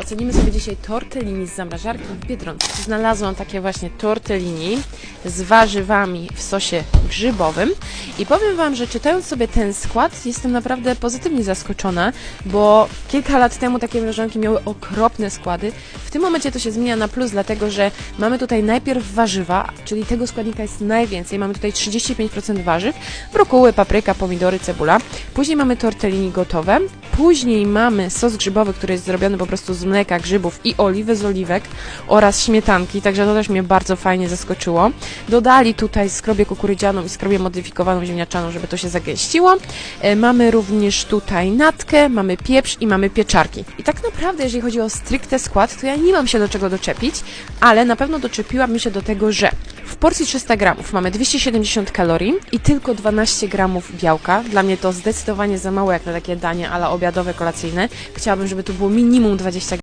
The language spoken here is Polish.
Ocenimy sobie dzisiaj tortellini z zamrażarki w Biedronce. Znalazłam takie właśnie tortellini z warzywami w sosie grzybowym i powiem Wam, że czytając sobie ten skład jestem naprawdę pozytywnie zaskoczona, bo kilka lat temu takie mrożonki miały okropne składy. W tym momencie to się zmienia na plus, dlatego że mamy tutaj najpierw warzywa, czyli tego składnika jest najwięcej. Mamy tutaj 35% warzyw, brokuły, papryka, pomidory, cebula. Później mamy tortellini gotowe. Później mamy sos grzybowy, który jest zrobiony po prostu z mleka, grzybów i oliwy z oliwek oraz śmietanki, także to też mnie bardzo fajnie zaskoczyło. Dodali tutaj skrobię kukurydzianą i skrobię modyfikowaną ziemniaczaną, żeby to się zagęściło. E, Mamy również tutaj natkę, mamy pieprz i mamy pieczarki. I tak naprawdę, jeżeli chodzi o stricte skład, to ja nie mam się do czego doczepić, ale na pewno doczepiłabym się do tego, że w porcji 300 gramów mamy 270 kalorii i tylko 12 gramów białka. Dla mnie to zdecydowanie za mało jak na takie danie ale obiadowe, kolacyjne. Chciałabym, żeby tu było minimum 20